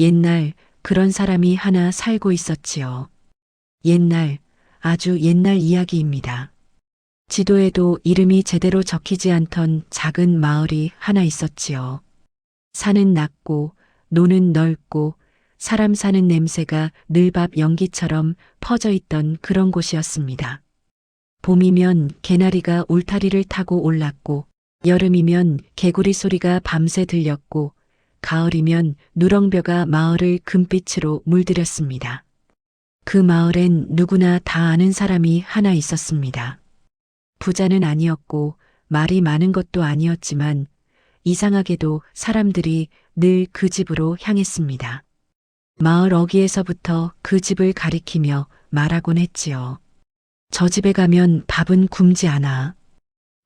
옛날 그런 사람이 하나 살고 있었지요. 옛날, 아주 옛날 이야기입니다. 지도에도 이름이 제대로 적히지 않던 작은 마을이 하나 있었지요. 산은 낮고, 노는 넓고, 사람 사는 냄새가 늘 밥 연기처럼 퍼져 있던 그런 곳이었습니다. 봄이면 개나리가 울타리를 타고 올랐고, 여름이면 개구리 소리가 밤새 들렸고, 가을이면 누렁벼가 마을을 금빛으로 물들였습니다. 그 마을엔 누구나 다 아는 사람이 하나 있었습니다. 부자는 아니었고 말이 많은 것도 아니었지만 이상하게도 사람들이 늘 그 집으로 향했습니다. 마을 어귀에서부터 그 집을 가리키며 말하곤 했지요. 저 집에 가면 밥은 굶지 않아.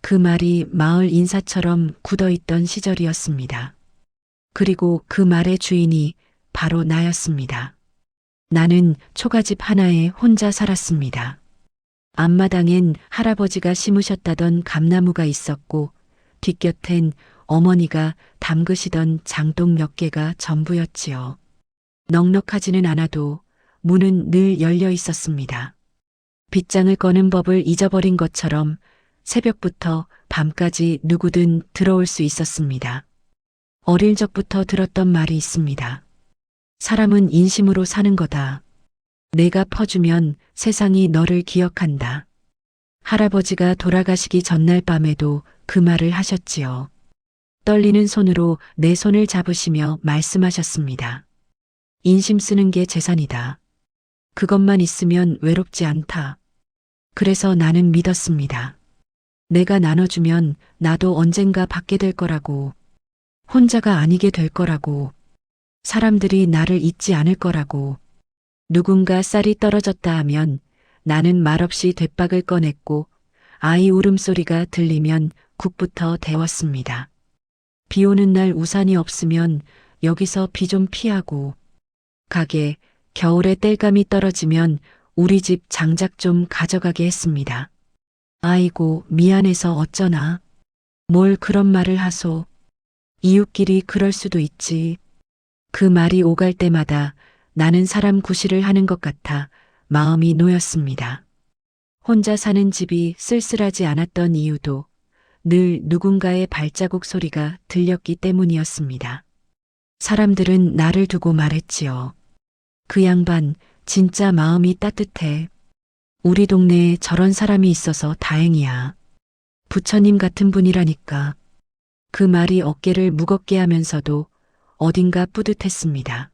그 말이 마을 인사처럼 굳어 있던 시절이었습니다. 그리고 그 말의 주인이 바로 나였습니다. 나는 초가집 하나에 혼자 살았습니다. 앞마당엔 할아버지가 심으셨다던 감나무가 있었고 뒷곁엔 어머니가 담그시던 장독 몇 개가 전부였지요. 넉넉하지는 않아도 문은 늘 열려 있었습니다. 빗장을 꺼는 법을 잊어버린 것처럼 새벽부터 밤까지 누구든 들어올 수 있었습니다. 어릴 적부터 들었던 말이 있습니다. 사람은 인심으로 사는 거다. 내가 퍼주면 세상이 너를 기억한다. 할아버지가 돌아가시기 전날 밤에도 그 말을 하셨지요. 떨리는 손으로 내 손을 잡으시며 말씀하셨습니다. 인심 쓰는 게 재산이다. 그것만 있으면 외롭지 않다. 그래서 나는 믿었습니다. 내가 나눠주면 나도 언젠가 받게 될 거라고. 혼자가 아니게 될 거라고. 사람들이 나를 잊지 않을 거라고. 누군가 쌀이 떨어졌다 하면 나는 말없이 대박을 꺼냈고 아이 울음소리가 들리면 국부터 데웠습니다. 비 오는 날 우산이 없으면 여기서 비 좀 피하고 가게 겨울에 땔감이 떨어지면 우리 집 장작 좀 가져가게 했습니다. 아이고 미안해서 어쩌나. 뭘 그런 말을 하소. 이웃끼리 그럴 수도 있지. 그 말이 오갈 때마다 나는 사람 구실을 하는 것 같아 마음이 놓였습니다. 혼자 사는 집이 쓸쓸하지 않았던 이유도 늘 누군가의 발자국 소리가 들렸기 때문이었습니다. 사람들은 나를 두고 말했지요. 그 양반 진짜 마음이 따뜻해. 우리 동네에 저런 사람이 있어서 다행이야. 부처님 같은 분이라니까. 그 말이 어깨를 무겁게 하면서도 어딘가 뿌듯했습니다.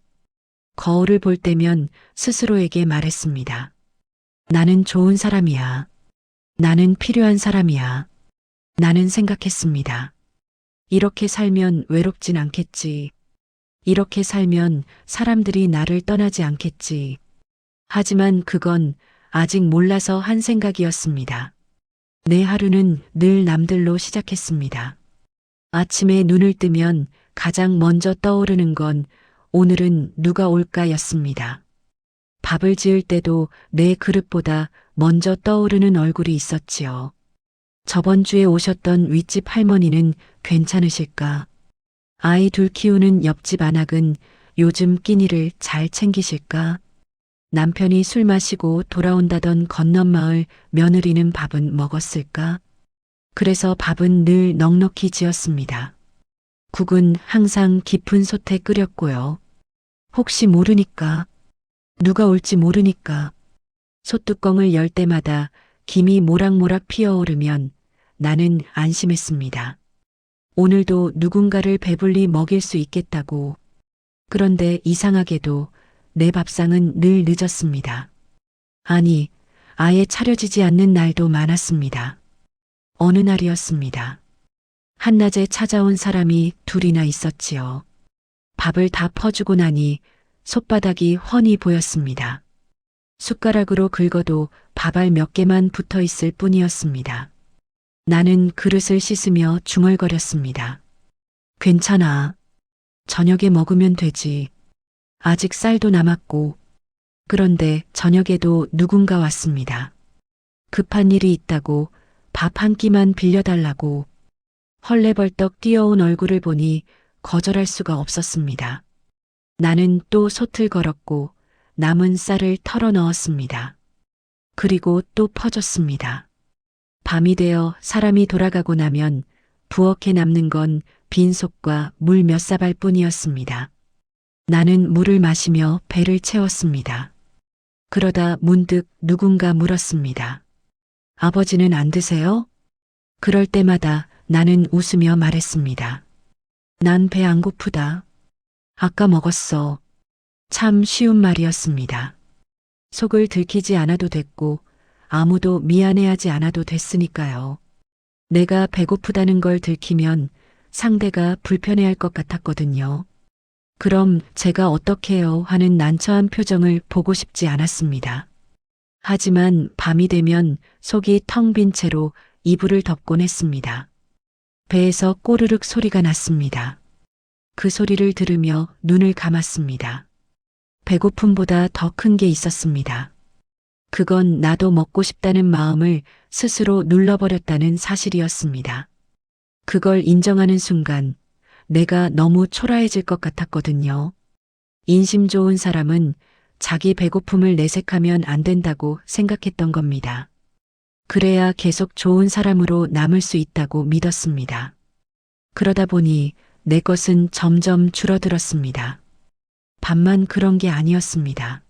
거울을 볼 때면 스스로에게 말했습니다. 나는 좋은 사람이야. 나는 필요한 사람이야. 나는 생각했습니다. 이렇게 살면 외롭진 않겠지. 이렇게 살면 사람들이 나를 떠나지 않겠지. 하지만 그건 아직 몰라서 한 생각이었습니다. 내 하루는 늘 남들로 시작했습니다. 아침에 눈을 뜨면 가장 먼저 떠오르는 건 오늘은 누가 올까였습니다. 밥을 지을 때도 내 그릇보다 먼저 떠오르는 얼굴이 있었지요. 저번 주에 오셨던 윗집 할머니는 괜찮으실까? 아이 둘 키우는 옆집 안악은 요즘 끼니를 잘 챙기실까? 남편이 술 마시고 돌아온다던 건넌마을 며느리는 밥은 먹었을까? 그래서 밥은 늘 넉넉히 지었습니다. 국은 항상 깊은 솥에 끓였고요. 혹시 모르니까, 누가 올지 모르니까, 솥뚜껑을 열 때마다 김이 모락모락 피어오르면 나는 안심했습니다. 오늘도 누군가를 배불리 먹일 수 있겠다고. 그런데 이상하게도 내 밥상은 늘 늦었습니다. 아니, 아예 차려지지 않는 날도 많았습니다. 어느 날이었습니다. 한낮에 찾아온 사람이 둘이나 있었지요. 밥을 다 퍼주고 나니 손바닥이 훤히 보였습니다. 숟가락으로 긁어도 밥알 몇 개만 붙어 있을 뿐이었습니다. 나는 그릇을 씻으며 중얼거렸습니다. 괜찮아. 저녁에 먹으면 되지. 아직 쌀도 남았고. 그런데 저녁에도 누군가 왔습니다. 급한 일이 있다고 밥 한 끼만 빌려달라고 헐레벌떡 뛰어온 얼굴을 보니 거절할 수가 없었습니다. 나는 또 솥을 걸었고 남은 쌀을 털어 넣었습니다. 그리고 또 퍼줬습니다. 밤이 되어 사람이 돌아가고 나면 부엌에 남는 건 빈속과 물 몇 사발 뿐이었습니다. 나는 물을 마시며 배를 채웠습니다. 그러다 문득 누군가 물었습니다. 아버지는 안 드세요? 그럴 때마다 나는 웃으며 말했습니다. 난 배 안 고프다. 아까 먹었어. 참 쉬운 말이었습니다. 속을 들키지 않아도 됐고 아무도 미안해하지 않아도 됐으니까요. 내가 배고프다는 걸 들키면 상대가 불편해할 것 같았거든요. 그럼 제가 어떻게 해요 하는 난처한 표정을 보고 싶지 않았습니다. 하지만 밤이 되면 속이 텅 빈 채로 이불을 덮곤 했습니다. 배에서 꼬르륵 소리가 났습니다. 그 소리를 들으며 눈을 감았습니다. 배고픔보다 더 큰 게 있었습니다. 그건 나도 먹고 싶다는 마음을 스스로 눌러버렸다는 사실이었습니다. 그걸 인정하는 순간 내가 너무 초라해질 것 같았거든요. 인심 좋은 사람은 자기 배고픔을 내색하면 안 된다고 생각했던 겁니다. 그래야 계속 좋은 사람으로 남을 수 있다고 믿었습니다. 그러다 보니 내 것은 점점 줄어들었습니다. 밤만 그런 게 아니었습니다.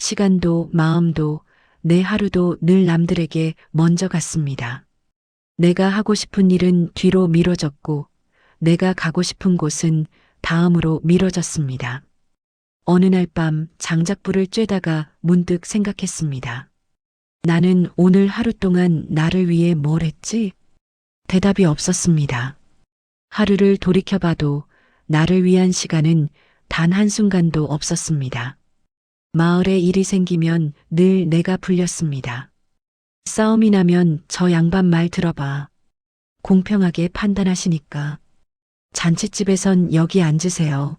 시간도 마음도 내 하루도 늘 남들에게 먼저 갔습니다. 내가 하고 싶은 일은 뒤로 미뤄졌고 내가 가고 싶은 곳은 다음으로 미뤄졌습니다. 어느 날 밤 장작불을 쬐다가 문득 생각했습니다. 나는 오늘 하루 동안 나를 위해 뭘 했지? 대답이 없었습니다. 하루를 돌이켜봐도 나를 위한 시간은 단 한순간도 없었습니다. 마을에 일이 생기면 늘 내가 불렸습니다. 싸움이 나면 저 양반 말 들어봐. 공평하게 판단하시니까. 잔치집에선 여기 앉으세요.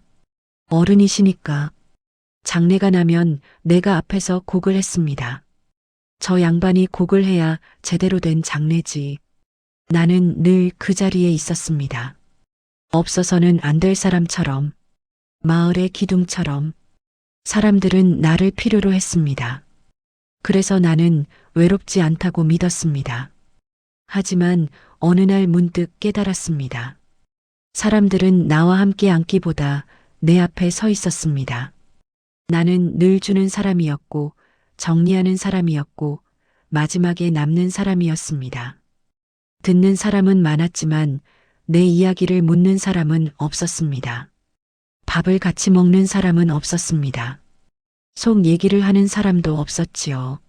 어른이시니까. 장례가 나면 내가 앞에서 곡을 했습니다. 저 양반이 곡을 해야 제대로 된 장례지. 나는 늘 그 자리에 있었습니다. 없어서는 안 될 사람처럼, 마을의 기둥처럼, 사람들은 나를 필요로 했습니다. 그래서 나는 외롭지 않다고 믿었습니다. 하지만 어느 날 문득 깨달았습니다. 사람들은 나와 함께 앉기보다 내 앞에 서 있었습니다. 나는 늘 주는 사람이었고, 정리하는 사람이었고, 마지막에 남는 사람이었습니다. 듣는 사람은 많았지만 내 이야기를 묻는 사람은 없었습니다. 밥을 같이 먹는 사람은 없었습니다. 속 얘기를 하는 사람도 없었지요.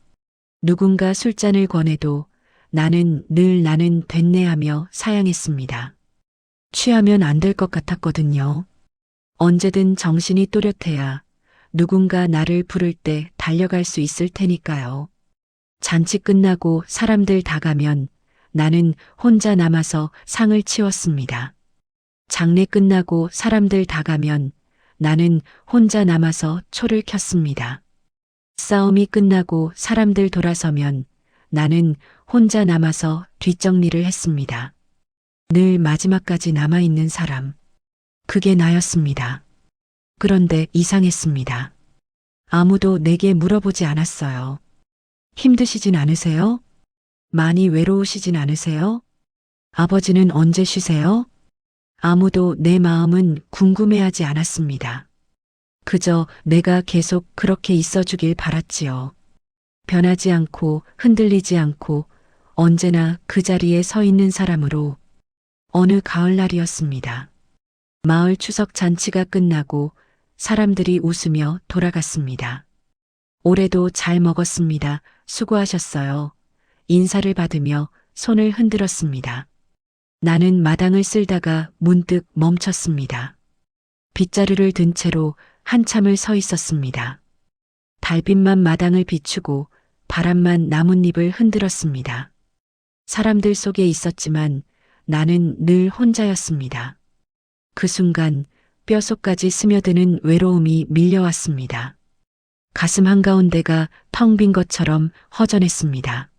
누군가 술잔을 권해도 나는 늘 나는 됐네 하며 사양했습니다. 취하면 안 될 것 같았거든요. 언제든 정신이 또렷해야 누군가 나를 부를 때 달려갈 수 있을 테니까요. 잔치 끝나고 사람들 다 가면 나는 혼자 남아서 상을 치웠습니다. 장례 끝나고 사람들 다 가면 나는 혼자 남아서 초를 켰습니다. 싸움이 끝나고 사람들 돌아서면 나는 혼자 남아서 뒷정리를 했습니다. 늘 마지막까지 남아있는 사람. 그게 나였습니다. 그런데 이상했습니다. 아무도 내게 물어보지 않았어요. 힘드시진 않으세요? 많이 외로우시진 않으세요? 아버지는 언제 쉬세요? 아무도 내 마음은 궁금해하지 않았습니다. 그저 내가 계속 그렇게 있어 주길 바랐지요. 변하지 않고 흔들리지 않고 언제나 그 자리에 서 있는 사람으로 어느 가을날이었습니다. 마을 추석 잔치가 끝나고 사람들이 웃으며 돌아갔습니다. 올해도 잘 먹었습니다. 수고하셨어요. 인사를 받으며 손을 흔들었습니다. 나는 마당을 쓸다가 문득 멈췄습니다. 빗자루를 든 채로 한참을 서 있었습니다. 달빛만 마당을 비추고 바람만 나뭇잎을 흔들었습니다. 사람들 속에 있었지만 나는 늘 혼자였습니다. 그 순간 뼛속까지 스며드는 외로움이 밀려왔습니다. 가슴 한가운데가 텅 빈 것처럼 허전했습니다.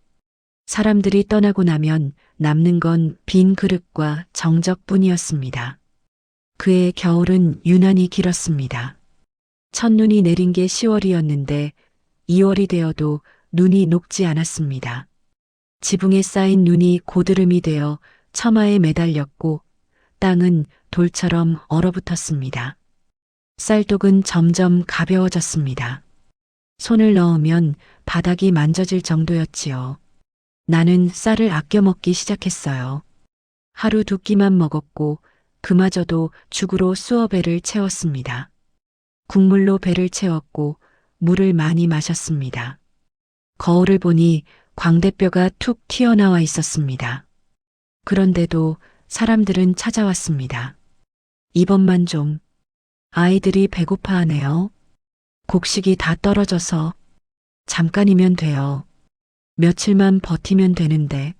사람들이 떠나고 나면 남는 건 빈 그릇과 정적뿐이었습니다. 그의 겨울은 유난히 길었습니다. 첫눈이 내린 게 10월이었는데 2월이 되어도 눈이 녹지 않았습니다. 지붕에 쌓인 눈이 고드름이 되어 처마에 매달렸고 땅은 돌처럼 얼어붙었습니다. 쌀독은 점점 가벼워졌습니다. 손을 넣으면 바닥이 만져질 정도였지요. 나는 쌀을 아껴 먹기 시작했어요. 하루 두 끼만 먹었고 그마저도 죽으로 수어 배를 채웠습니다. 국물로 배를 채웠고 물을 많이 마셨습니다. 거울을 보니 광대뼈가 툭 튀어나와 있었습니다. 그런데도 사람들은 찾아왔습니다. 이번만 좀 아이들이 배고파하네요. 곡식이 다 떨어져서 잠깐이면 돼요. 며칠만 버티면 되는데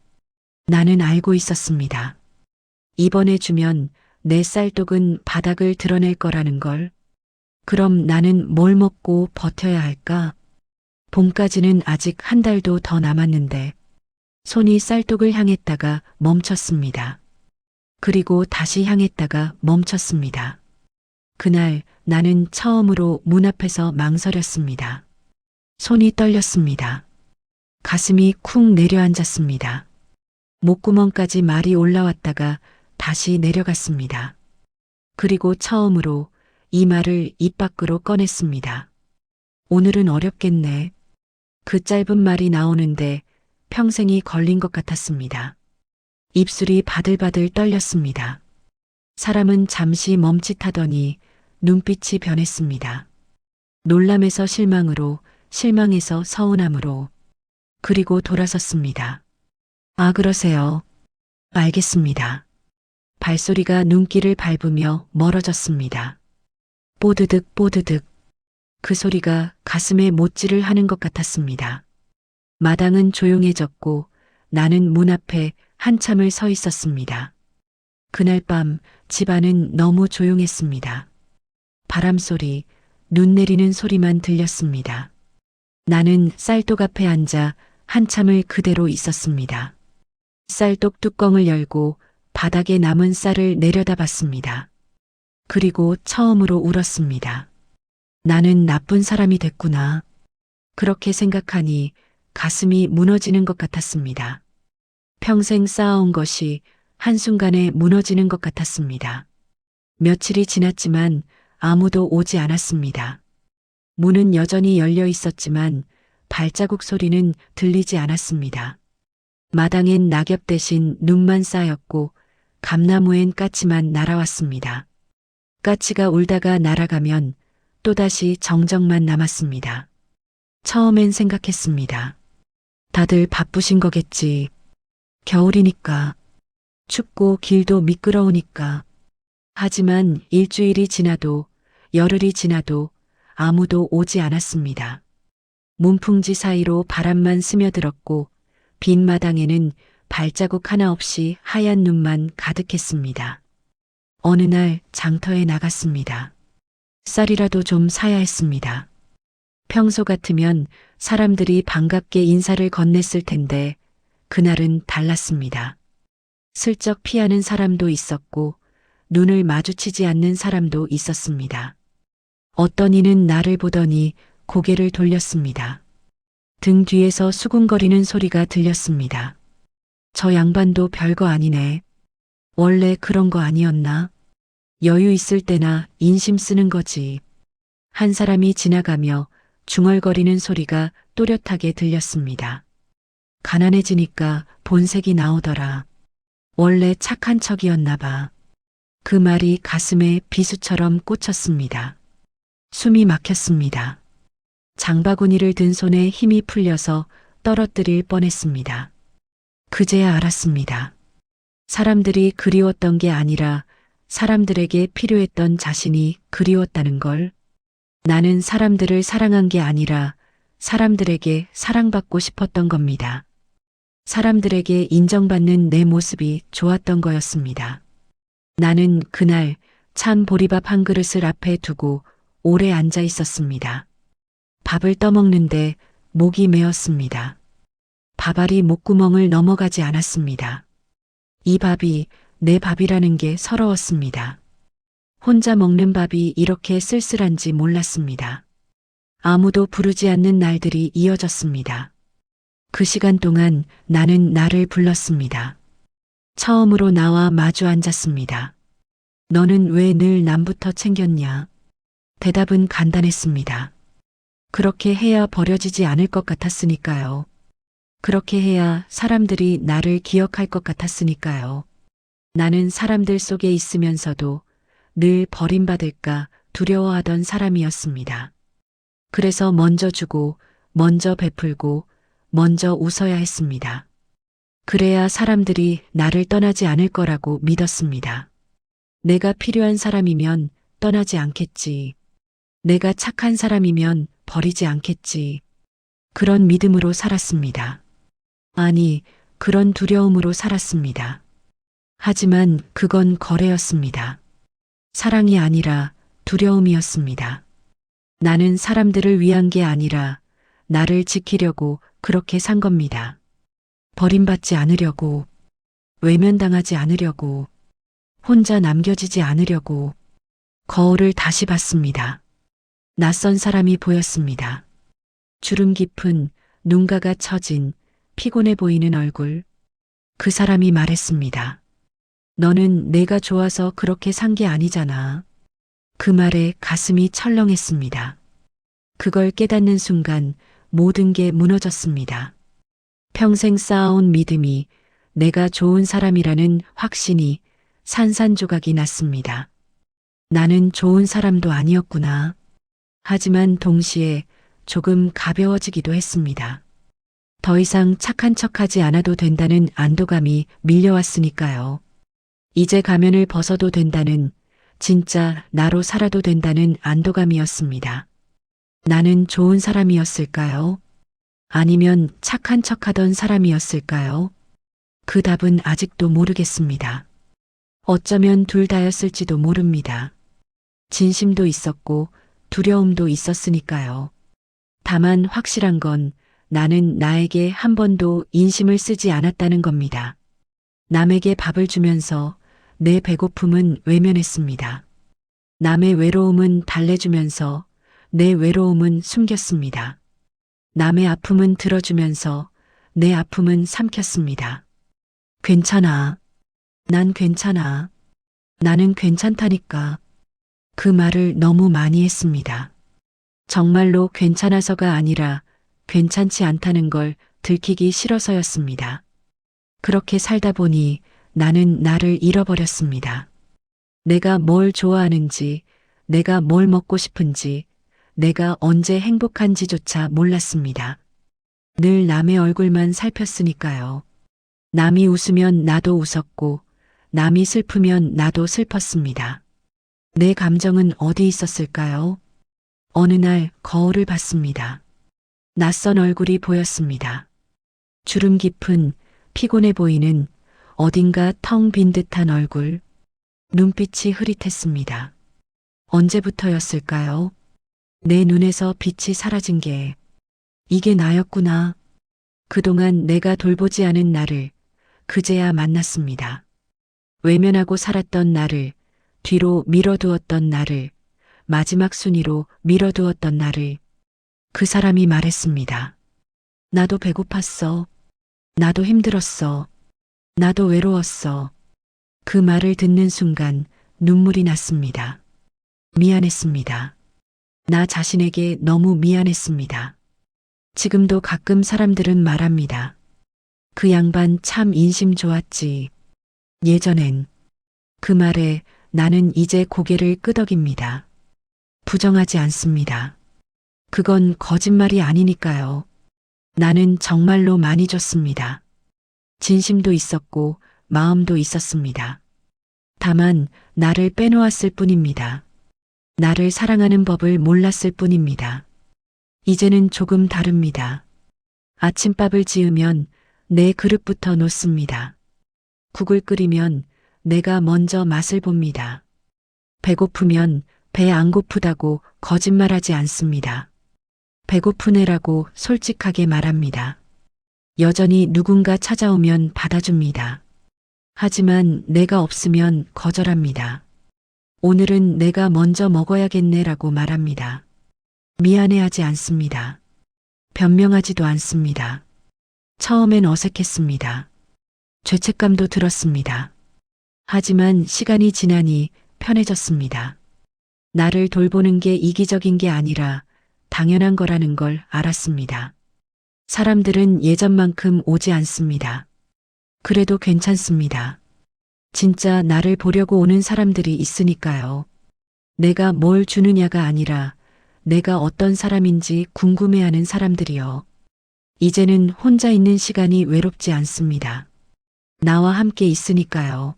나는 알고 있었습니다. 이번에 주면 내 쌀독은 바닥을 드러낼 거라는 걸. 그럼 나는 뭘 먹고 버텨야 할까? 봄까지는 아직 한 달도 더 남았는데 손이 쌀독을 향했다가 멈췄습니다. 그리고 다시 향했다가 멈췄습니다. 그날 나는 처음으로 문 앞에서 망설였습니다. 손이 떨렸습니다. 가슴이 쿵 내려앉았습니다. 목구멍까지 말이 올라왔다가 다시 내려갔습니다. 그리고 처음으로 이 말을 입 밖으로 꺼냈습니다. 오늘은 어렵겠네. 그 짧은 말이 나오는데 평생이 걸린 것 같았습니다. 입술이 바들바들 떨렸습니다. 사람은 잠시 멈칫하더니 눈빛이 변했습니다. 놀람에서 실망으로, 실망에서 서운함으로, 그리고 돌아섰습니다. 아, 그러세요. 알겠습니다. 발소리가 눈길을 밟으며 멀어졌습니다. 뽀드득 뽀드득. 그 소리가 가슴에 못질을 하는 것 같았습니다. 마당은 조용해졌고 나는 문 앞에 한참을 서 있었습니다. 그날 밤 집안은 너무 조용했습니다. 바람 소리, 눈 내리는 소리만 들렸습니다. 나는 쌀독 앞에 앉아 한참을 그대로 있었습니다. 쌀독 뚜껑을 열고 바닥에 남은 쌀을 내려다 봤습니다. 그리고 처음으로 울었습니다. 나는 나쁜 사람이 됐구나. 그렇게 생각하니 가슴이 무너지는 것 같았습니다. 평생 쌓아온 것이 한순간에 무너지는 것 같았습니다. 며칠이 지났지만 아무도 오지 않았습니다. 문은 여전히 열려 있었지만 발자국 소리는 들리지 않았습니다. 마당엔 낙엽 대신 눈만 쌓였고 감나무엔 까치만 날아왔습니다. 까치가 울다가 날아가면 또다시 정적만 남았습니다. 처음엔 생각했습니다. 다들 바쁘신 거겠지. 겨울이니까. 춥고 길도 미끄러우니까. 하지만 일주일이 지나도 열흘이 지나도 아무도 오지 않았습니다. 문풍지 사이로 바람만 스며들었고 빈 마당에는 발자국 하나 없이 하얀 눈만 가득했습니다. 어느 날 장터에 나갔습니다. 쌀이라도 좀 사야 했습니다. 평소 같으면 사람들이 반갑게 인사를 건넸을 텐데 그날은 달랐습니다. 슬쩍 피하는 사람도 있었고 눈을 마주치지 않는 사람도 있었습니다. 어떤 이는 나를 보더니 고개를 돌렸습니다. 등 뒤에서 수군거리는 소리가 들렸습니다. 저 양반도 별거 아니네. 원래 그런 거 아니었나? 여유 있을 때나 인심 쓰는 거지. 한 사람이 지나가며 중얼거리는 소리가 또렷하게 들렸습니다. 가난해지니까 본색이 나오더라. 원래 착한 척이었나 봐. 그 말이 가슴에 비수처럼 꽂혔습니다. 숨이 막혔습니다. 장바구니를 든 손에 힘이 풀려서 떨어뜨릴 뻔했습니다. 그제야 알았습니다. 사람들이 그리웠던 게 아니라 사람들에게 필요했던 자신이 그리웠다는 걸. 나는 사람들을 사랑한 게 아니라 사람들에게 사랑받고 싶었던 겁니다. 사람들에게 인정받는 내 모습이 좋았던 거였습니다. 나는 그날 찬 보리밥 한 그릇을 앞에 두고 오래 앉아 있었습니다. 밥을 떠먹는데 목이 메었습니다. 밥알이 목구멍을 넘어가지 않았습니다. 이 밥이 내 밥이라는 게 서러웠습니다. 혼자 먹는 밥이 이렇게 쓸쓸한지 몰랐습니다. 아무도 부르지 않는 날들이 이어졌습니다. 그 시간 동안 나는 나를 불렀습니다. 처음으로 나와 마주 앉았습니다. 너는 왜 늘 남부터 챙겼냐? 대답은 간단했습니다. 그렇게 해야 버려지지 않을 것 같았으니까요. 그렇게 해야 사람들이 나를 기억할 것 같았으니까요. 나는 사람들 속에 있으면서도 늘 버림받을까 두려워하던 사람이었습니다. 그래서 먼저 주고, 먼저 베풀고, 먼저 웃어야 했습니다. 그래야 사람들이 나를 떠나지 않을 거라고 믿었습니다. 내가 필요한 사람이면 떠나지 않겠지. 내가 착한 사람이면 버리지 않겠지. 그런 믿음으로 살았습니다. 아니, 그런 두려움으로 살았습니다. 하지만 그건 거래였습니다. 사랑이 아니라 두려움이었습니다. 나는 사람들을 위한 게 아니라 나를 지키려고 그렇게 산 겁니다. 버림받지 않으려고, 외면당하지 않으려고, 혼자 남겨지지 않으려고, 거울을 다시 봤습니다. 낯선 사람이 보였습니다. 주름 깊은 눈가가 처진 피곤해 보이는 얼굴. 그 사람이 말했습니다. 너는 내가 좋아서 그렇게 산 게 아니잖아. 그 말에 가슴이 철렁했습니다. 그걸 깨닫는 순간 모든 게 무너졌습니다. 평생 쌓아온 믿음이 내가 좋은 사람이라는 확신이 산산조각이 났습니다. 나는 좋은 사람도 아니었구나. 하지만 동시에 조금 가벼워지기도 했습니다. 더 이상 착한 척하지 않아도 된다는 안도감이 밀려왔으니까요. 이제 가면을 벗어도 된다는 진짜 나로 살아도 된다는 안도감이었습니다. 나는 좋은 사람이었을까요? 아니면 착한 척하던 사람이었을까요? 그 답은 아직도 모르겠습니다. 어쩌면 둘 다였을지도 모릅니다. 진심도 있었고 두려움도 있었으니까요. 다만 확실한 건 나는 나에게 한 번도 인심을 쓰지 않았다는 겁니다. 남에게 밥을 주면서 내 배고픔은 외면했습니다. 남의 외로움은 달래주면서 내 외로움은 숨겼습니다. 남의 아픔은 들어주면서 내 아픔은 삼켰습니다. 괜찮아. 난 괜찮아. 나는 괜찮다니까. 그 말을 너무 많이 했습니다. 정말로 괜찮아서가 아니라 괜찮지 않다는 걸 들키기 싫어서였습니다. 그렇게 살다 보니 나는 나를 잃어버렸습니다. 내가 뭘 좋아하는지, 내가 뭘 먹고 싶은지, 내가 언제 행복한지조차 몰랐습니다. 늘 남의 얼굴만 살폈으니까요. 남이 웃으면 나도 웃었고, 남이 슬프면 나도 슬펐습니다. 내 감정은 어디 있었을까요? 어느 날 거울을 봤습니다. 낯선 얼굴이 보였습니다. 주름 깊은 피곤해 보이는 어딘가 텅 빈 듯한 얼굴. 눈빛이 흐릿했습니다. 언제부터였을까요? 내 눈에서 빛이 사라진 게 이게 나였구나. 그동안 내가 돌보지 않은 나를 그제야 만났습니다. 외면하고 살았던 나를 뒤로 밀어두었던 나를 마지막 순위로 밀어두었던 나를 그 사람이 말했습니다. 나도 배고팠어. 나도 힘들었어. 나도 외로웠어. 그 말을 듣는 순간 눈물이 났습니다. 미안했습니다. 나 자신에게 너무 미안했습니다. 지금도 가끔 사람들은 말합니다. 그 양반 참 인심 좋았지. 예전엔 그 말에 나는 이제 고개를 끄덕입니다. 부정하지 않습니다. 그건 거짓말이 아니니까요. 나는 정말로 많이 줬습니다. 진심도 있었고 마음도 있었습니다. 다만 나를 빼놓았을 뿐입니다. 나를 사랑하는 법을 몰랐을 뿐입니다. 이제는 조금 다릅니다. 아침밥을 지으면 내 그릇부터 놓습니다. 국을 끓이면 내가 먼저 맛을 봅니다. 배고프면 배 안 고프다고 거짓말하지 않습니다. 배고프네라고 솔직하게 말합니다. 여전히 누군가 찾아오면 받아줍니다. 하지만 내가 없으면 거절합니다. 오늘은 내가 먼저 먹어야겠네라고 말합니다. 미안해하지 않습니다. 변명하지도 않습니다. 처음엔 어색했습니다. 죄책감도 들었습니다. 하지만 시간이 지나니 편해졌습니다. 나를 돌보는 게 이기적인 게 아니라 당연한 거라는 걸 알았습니다. 사람들은 예전만큼 오지 않습니다. 그래도 괜찮습니다. 진짜 나를 보려고 오는 사람들이 있으니까요. 내가 뭘 주느냐가 아니라 내가 어떤 사람인지 궁금해하는 사람들이요. 이제는 혼자 있는 시간이 외롭지 않습니다. 나와 함께 있으니까요.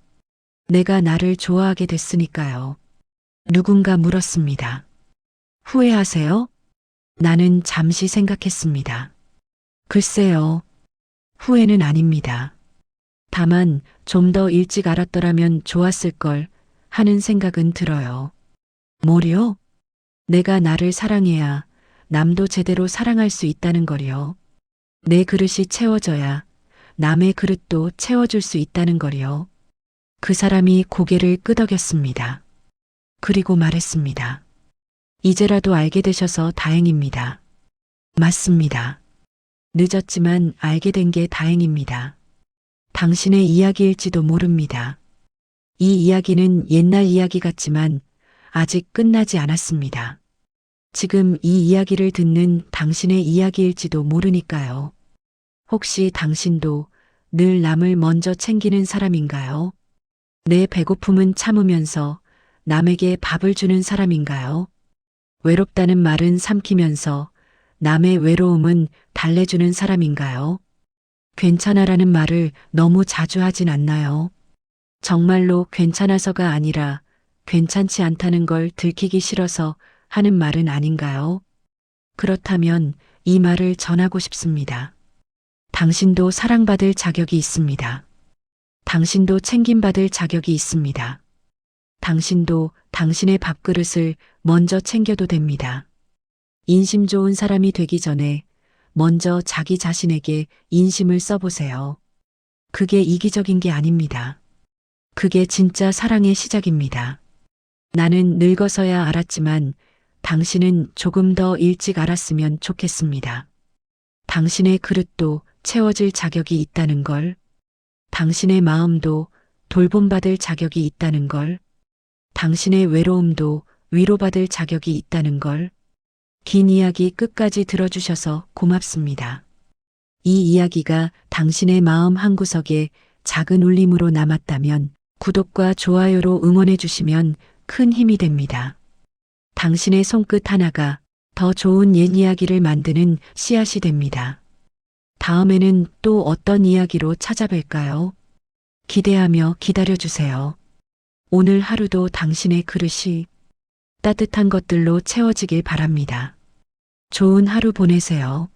내가 나를 좋아하게 됐으니까요. 누군가 물었습니다. 후회하세요? 나는 잠시 생각했습니다. 글쎄요. 후회는 아닙니다. 다만 좀 더 일찍 알았더라면 좋았을 걸 하는 생각은 들어요. 뭐요? 내가 나를 사랑해야 남도 제대로 사랑할 수 있다는 거리요. 내 그릇이 채워져야 남의 그릇도 채워줄 수 있다는 거리요. 그 사람이 고개를 끄덕였습니다. 그리고 말했습니다. 이제라도 알게 되셔서 다행입니다. 맞습니다. 늦었지만 알게 된 게 다행입니다. 당신의 이야기일지도 모릅니다. 이 이야기는 옛날 이야기 같지만 아직 끝나지 않았습니다. 지금 이 이야기를 듣는 당신의 이야기일지도 모르니까요. 혹시 당신도 늘 남을 먼저 챙기는 사람인가요? 내 배고픔은 참으면서 남에게 밥을 주는 사람인가요? 외롭다는 말은 삼키면서 남의 외로움은 달래주는 사람인가요? 괜찮아라는 말을 너무 자주 하진 않나요? 정말로 괜찮아서가 아니라 괜찮지 않다는 걸 들키기 싫어서 하는 말은 아닌가요? 그렇다면 이 말을 전하고 싶습니다. 당신도 사랑받을 자격이 있습니다. 당신도 챙김받을 자격이 있습니다. 당신도 당신의 밥그릇을 먼저 챙겨도 됩니다. 인심 좋은 사람이 되기 전에 먼저 자기 자신에게 인심을 써보세요. 그게 이기적인 게 아닙니다. 그게 진짜 사랑의 시작입니다. 나는 늙어서야 알았지만 당신은 조금 더 일찍 알았으면 좋겠습니다. 당신의 그릇도 채워질 자격이 있다는 걸, 당신의 마음도 돌봄받을 자격이 있다는 걸, 당신의 외로움도 위로받을 자격이 있다는 걸, 긴 이야기 끝까지 들어주셔서 고맙습니다. 이 이야기가 당신의 마음 한구석에 작은 울림으로 남았다면 구독과 좋아요로 응원해 주시면 큰 힘이 됩니다. 당신의 손끝 하나가 더 좋은 옛 이야기를 만드는 씨앗이 됩니다. 다음에는 또 어떤 이야기로 찾아뵐까요? 기대하며 기다려주세요. 오늘 하루도 당신의 그릇이 따뜻한 것들로 채워지길 바랍니다. 좋은 하루 보내세요.